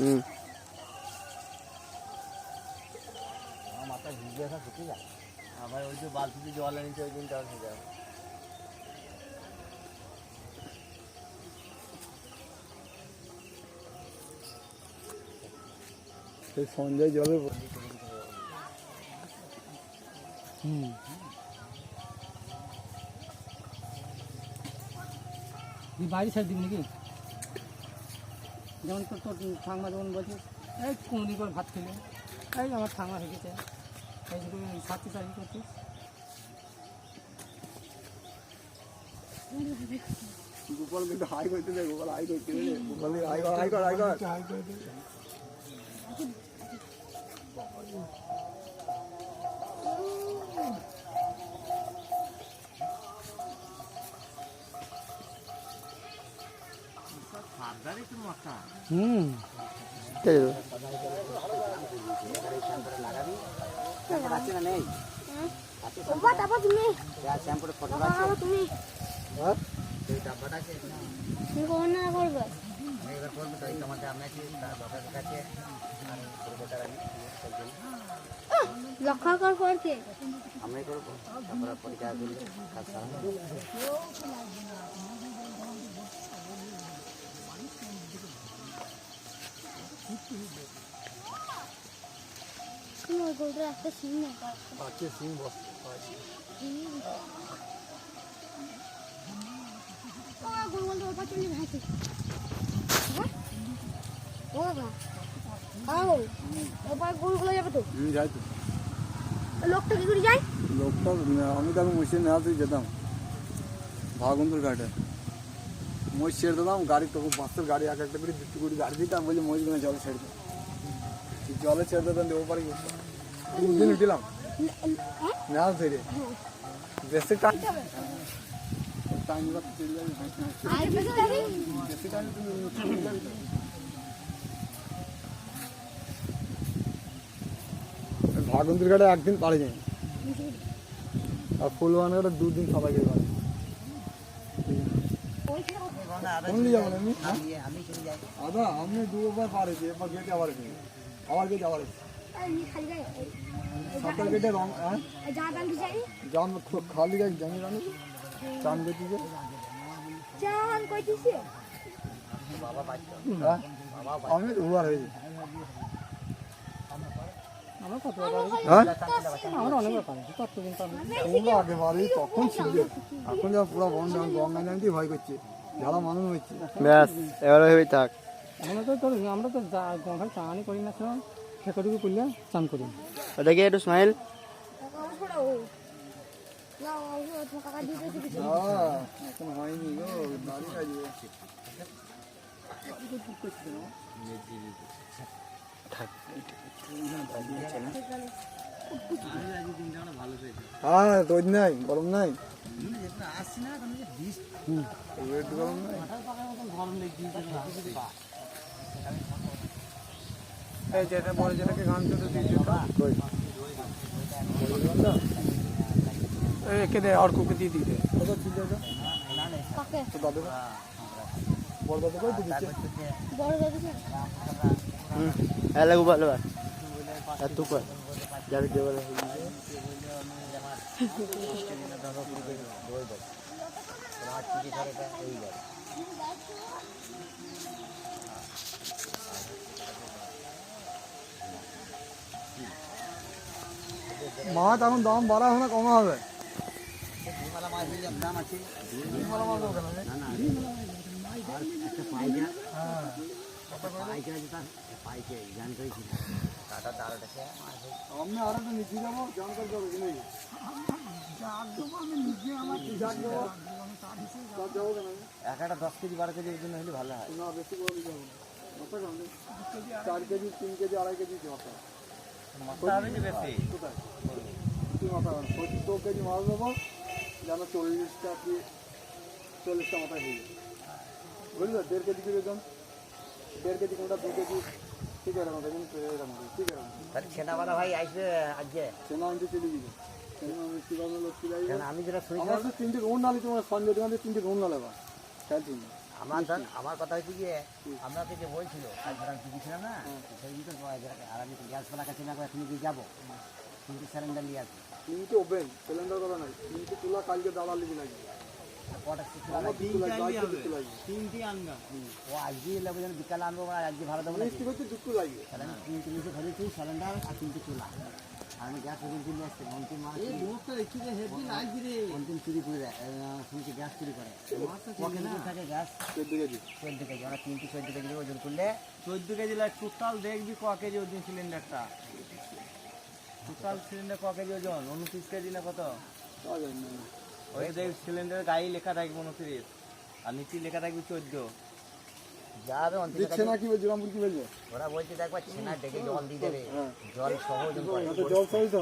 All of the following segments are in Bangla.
হুম আমার মাথা ভিজে আসা শুকিয়ে যায় আবার ওই যে বালতিতে জল এনেছে ওই দিনটা হয়ে যাবে সেই সঞ্জয় জলে হুম তুই বাড়ি ছেড়ে দিবি নাকি যেমন তোর তোর ঠাঙ্গা যখন বলছে এই কোনদিন করে ভাত খেলে। এই আমার ঠাঙ্গা হয়ে গেছে। এই যে তুমি সাথে চাকরি করছিস। গোপাল কিন্তু হাই করতে দেয় গোপাল হাই করতে দে গোপাল হাই কর হাই কর হাই কর। হাই করে লক্ষ্য কর করতে আমরাই করব তারপরে পরীক্ষা একটা সিং আছে সিং বস গোল ওর পাশে নিয়ে হাঁটি ও বাবা আও ওপার গোলগুলো যাবে তো? হুম যাই তো। লোকটা কি করে যায়? লোকটা আমি তাকে মসজিদ নেওয়াতেই যেতাম। ভাগন্তুর ঘাটে। মই ছেড়ে দিলাম, গাড়ি তখন বাসের গাড়ি, এক একটা করে দুটো করে, গাড়ি দিতাম বলি মহিষগুলো জলে ছেড়ে দিতাম জলে ছেড়ে দিতাম দিয়ে পারি তিন দিন উঠিলাম ধরে। বেশি টাইম ঘাটে একদিন পারে যাই আর ফুলবান ঘাটে দুদিন সবাইকে পারে কোন দিয়ে যাবেন আপনি দাদা আপনি দুবার পারেছি এরপর গেটে আবার এসে আবার গেটে আবার এসে সাঁতার গেটে খালি গেছি আমি দুবার হয়েছি আমরা কত হ্যাঁ আমরা অনেক ব্যাপার আছে ততদিন তো আমি তোমরা আগে বাড়ি তখন ছিল এখন যা পুরো বন্ধ গঙ্গা জানতে ভয় করছে যারা মানুষ হচ্ছে। ব্যাস এবার হয়ে থাক। আমরা তো তোর আমরা তো গঙ্গায় চানই করি না কেন সেটুকু করলে চান করি। ওটাকে একটু স্মাইল হ্যাঁ এখন হয়নি গো বাড়ি কাজে হ্যাঁ রোদ নাই গরম নাই। যেটা বড় যেটাকে গান চলতে দিয়েছে দে অর্ককে দিয়ে দিতে দাদু বড় দাদু বড় দাদু হুম এলা গোপাল এবার আর তুই কর। যাবে যে বলে খারাটা এই যাবে। মাছ এখন দাম বাড়া হবে। না কমা হবে মাছ নিয়ে যাবে দাম আছে ডিমওয়ালা মাছ হবে না না না আর একটা পাইকা পাইকা আছে তার গান করেছিল কাটা তারটা সে আমি আর একটা নিচে যাব জানকার যাব কি যাব? এক একটা দশ কেজি বারো কেজির জন্য হলে ভালো হয়। না বেশি করে হবে না? চার কেজি তিন কেজি আড়াই কেজি মাথা বেশি? কোথায়? সত্তর কেজি মাছ দেবো যেন চল্লিশটা কি চল্লিশটা মাথায় হয়ে যায়। বুঝলো? দেড় কেজি করে দাম দেড় কেজি কোনটা দু কেজি ঠিক আছে এরকম দেখুন এরকম ঠিক আছে তাহলে ছেনাবাদা ভাই আসবে আজকে? সেনা আনতে চলে গেছে। আমি কি কেন যেটা শুনেছি আমার তো তিনটে রুন নালি তোমার সঞ্জয় দোকানে তিনটে রুন নালে বা খেয়াল ঠিক আমার আমার কথা হচ্ছে গিয়ে আপনাকে যে বলছিল না সেই দিন তো আর আমি গ্যাস ফেলা কাছে না এখন গিয়ে যাব। কিন্তু সিলিন্ডার নিয়ে আসব। তিনটে ওপেন সিলিন্ডার কথা নাই। তিনটে তুলা কালকে দাঁড়ালি লাগবে? বিকালে আনব আর আজকে ভালো দেবো না মিষ্টি করতে দুটো লাগবে। তাহলে আমি তিনটে নিচে ফেলেছি সিলিন্ডার আর তিনটে চুলা আমি গ্যাস এজেন্সি নিয়ে আসছি অন্তিম মাস যে হেভি লাগছে অন্তিম চুরি করে দেয় শুনছি গ্যাস চুরি করে। থাকে গ্যাস চোদ্দ কেজি। চোদ্দ কেজি ওরা তিনটে চোদ্দ কেজি ওজন করলে। চোদ্দ কেজি লাগে টোটাল দেখবি ক কেজি ওজন সিলিন্ডারটা টোটাল সিলিন্ডার ক কেজি ওজন? উনত্রিশ কেজি না কত? ওই দেখ সিলিন্ডার গায়ে লেখা থাকবে উনত্রিশ আর নিচে লেখা থাকবে চোদ্দ। যাবে দিচ্ছে না কি বলছে রামপুর কি বলছে ওরা বলছে দেখবা ছেনা ডেকে জল দিয়ে দেবে। হ্যাঁ। জল সহ ওজন করে তো জল সহিত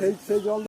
সেই সেই জল